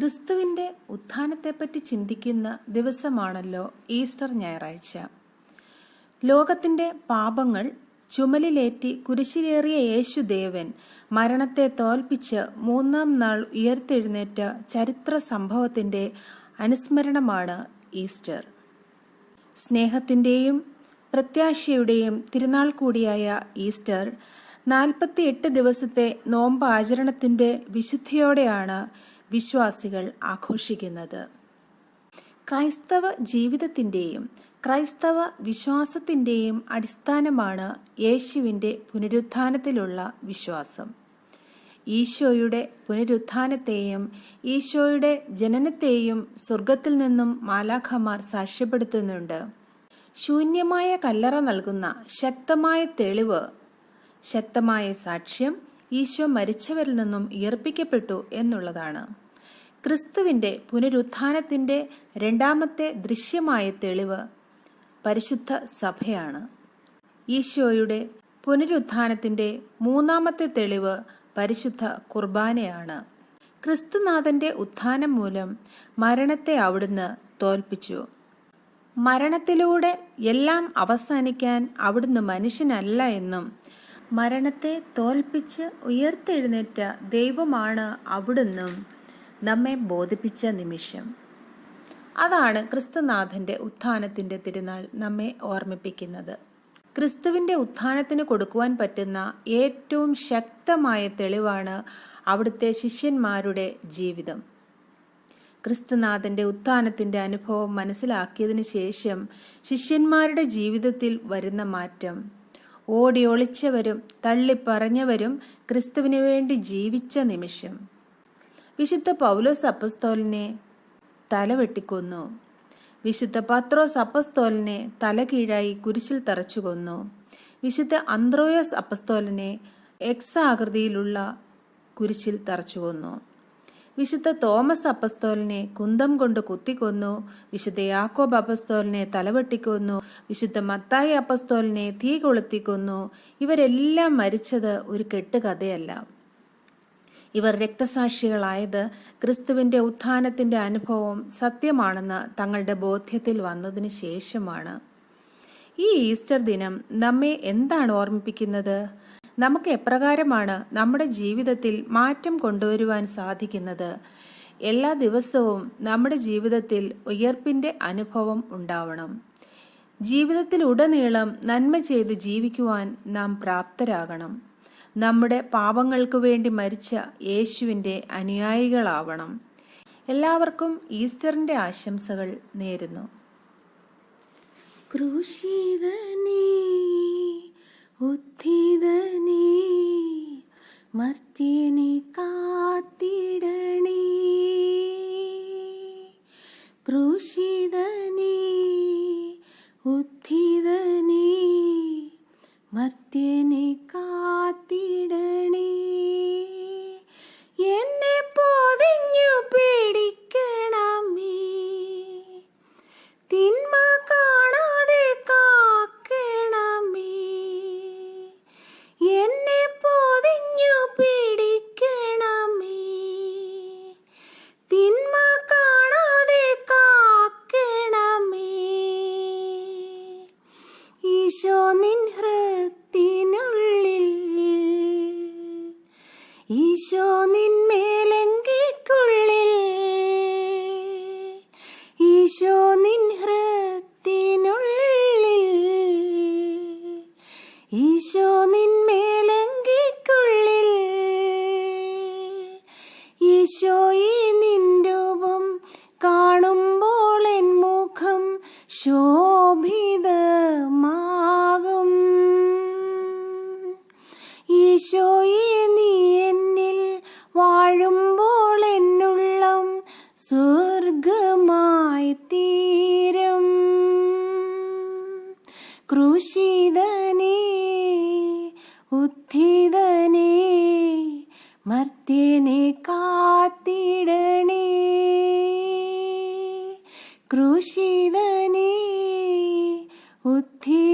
ക്രിസ്തുവിന്റെ ഉത്ഥാനത്തെപ്പറ്റി ചിന്തിക്കുന്ന ദിവസമാണല്ലോ ഈസ്റ്റർ ഞായറാഴ്ച. ലോകത്തിന്റെ പാപങ്ങൾ ചുമലിലേറ്റി കുരിശിലേറിയ യേശുദേവൻ മരണത്തെ തോൽപ്പിച്ച് മൂന്നാം നാൾ ഉയർത്തെഴുന്നേറ്റ ചരിത്ര സംഭവത്തിന്റെ അനുസ്മരണമാണ് ഈസ്റ്റർ. സ്നേഹത്തിന്റെയും പ്രത്യാശയുടെയും തിരുനാൾ കൂടിയായ ഈസ്റ്റർ നാൽപ്പത്തിയെട്ട് ദിവസത്തെ നോമ്പ് ആചരണത്തിന്റെ വിശുദ്ധിയോടെയാണ് വിശ്വാസികൾ ആഘോഷിക്കുന്നത്. ക്രൈസ്തവ ജീവിതത്തിന്റെയും ക്രൈസ്തവ വിശ്വാസത്തിന്റെയും അടിസ്ഥാനമാണ് യേശുവിന്റെ പുനരുത്ഥാനത്തിലുള്ള വിശ്വാസം. ഈശോയുടെ പുനരുത്ഥാനത്തെയും ഈശോയുടെ ജനനത്തെയും സ്വർഗത്തിൽ നിന്നും മാലാഖമാർ സാക്ഷ്യപ്പെടുത്തുന്നുണ്ട്. ശൂന്യമായ കല്ലറ നൽകുന്ന ശക്തമായ തെളിവ് ശക്തമായ സാക്ഷ്യം ഈശോ മരിച്ചവരിൽ നിന്നും ഉയർപ്പിക്കപ്പെട്ടു എന്നുള്ളതാണ്. ക്രിസ്തുവിന്റെ പുനരുത്ഥാനത്തിന്റെ രണ്ടാമത്തെ ദൃശ്യമായ തെളിവ് പരിശുദ്ധ സഭയാണ്. ഈശോയുടെ പുനരുത്ഥാനത്തിന്റെ മൂന്നാമത്തെ തെളിവ് പരിശുദ്ധ കുർബാനയാണ്. ക്രിസ്തുനാഥന്റെ ഉത്ഥാനം മൂലം മരണത്തെ അവിടുന്ന് തോൽപ്പിച്ചു. മരണത്തിലൂടെ എല്ലാം അവസാനിക്കാൻ അവിടുന്ന് മനുഷ്യനല്ല എന്നും മരണത്തെ തോൽപ്പിച്ച് ഉയർത്തെഴുന്നേറ്റ ദൈവമാണ് അവിടുന്നും നമ്മെ ബോധിപ്പിച്ച നിമിഷം. അതാണ് ക്രിസ്തുനാഥന്റെ ഉത്ഥാനത്തിന്റെ തിരുനാൾ നമ്മെ ഓർമ്മിപ്പിക്കുന്നത്. ക്രിസ്തുവിന്റെ ഉത്ഥാനത്തിന് കൊടുക്കുവാൻ പറ്റുന്ന ഏറ്റവും ശക്തമായ തെളിവാണ് അവിടുത്തെ ശിഷ്യന്മാരുടെ ജീവിതം. ക്രിസ്തുനാഥന്റെ ഉത്ഥാനത്തിന്റെ അനുഭവം മനസ്സിലാക്കിയതിന് ശേഷം ശിഷ്യന്മാരുടെ ജീവിതത്തിൽ വരുന്ന മാറ്റം. ഓടി ഒളിച്ചവരും തള്ളിപ്പറഞ്ഞവരും ക്രിസ്തുവിന് വേണ്ടി ജീവിച്ച നിമിഷം. വിശുദ്ധ പൗലോസ് അപ്പസ്തോലിനെ തല വെട്ടിക്കൊന്നു. വിശുദ്ധ പത്രോസ് അപ്പസ്തോലിനെ തല കീഴായി കുരിശിൽ തറച്ചു കൊന്നു വിശുദ്ധ അന്ത്രോയസ് അപ്പസ്തോലിനെ എക്സ ആകൃതിയിലുള്ള കുരിശിൽ തറച്ചു കൊന്നു വിശുദ്ധ തോമസ് അപ്പസ്തോലിനെ കുന്തം കൊണ്ട് കുത്തിക്കൊന്നു. വിശുദ്ധ യാക്കോബ് അപ്പസ്തോലിനെ തലവെട്ടിക്കൊന്നു വിശുദ്ധ മത്തായി അപ്പസ്തോലിനെ തീ കൊളുത്തിക്കൊന്നു. ഇവരെല്ലാം മരിച്ചത് ഒരു കെട്ടുകഥയല്ല. ഇവർ രക്തസാക്ഷികളായത് ക്രിസ്തുവിന്റെ ഉത്ഥാനത്തിന്റെ അനുഭവം സത്യമാണെന്ന് തങ്ങളുടെ ബോധ്യത്തിൽ വന്നതിന് ശേഷമാണ്. ഈ ഈസ്റ്റർ ദിനം നമ്മെ എന്താണ് ഓർമ്മിപ്പിക്കുന്നത്? നമുക്ക് എപ്രകാരമാണ് നമ്മുടെ ജീവിതത്തിൽ മാറ്റം കൊണ്ടുവരുവാൻ സാധിക്കുന്നത്? എല്ലാ ദിവസവും നമ്മുടെ ജീവിതത്തിൽ ഉയർപ്പിന്റെ അനുഭവം ഉണ്ടാവണം. ജീവിതത്തിലുടനീളം നന്മ ചെയ്ത് ജീവിക്കുവാൻ നാം പ്രാപ്തരാകണം. നമ്മുടെ പാപങ്ങൾക്ക് വേണ്ടി മരിച്ച യേശുവിന്റെ അനുയായികളാവണം. എല്ലാവർക്കും ഈസ്റ്ററിന്റെ ആശംസകൾ നേരുന്നു. ക്രൂശിതനേ ഉദ്ധിതനേ മർത്യനെ കാത്തിടണേ. ഈശോ നിന്മേലങ്കിക്കുള്ളിൽ ഈശോ നിൻ ഹൃത്തിനുള്ളിൽ. ഈശോ നിന്മേലങ്കിക്കുള്ളിൽ നിൻ രൂപം കാണുമ്പോൾ എൻ മുഖം ശോഭിതമാകും. ഈശോയെ മർത്യനെ കാത്തിടണേ. ക്രൂശിതനെ ഉദ്ധി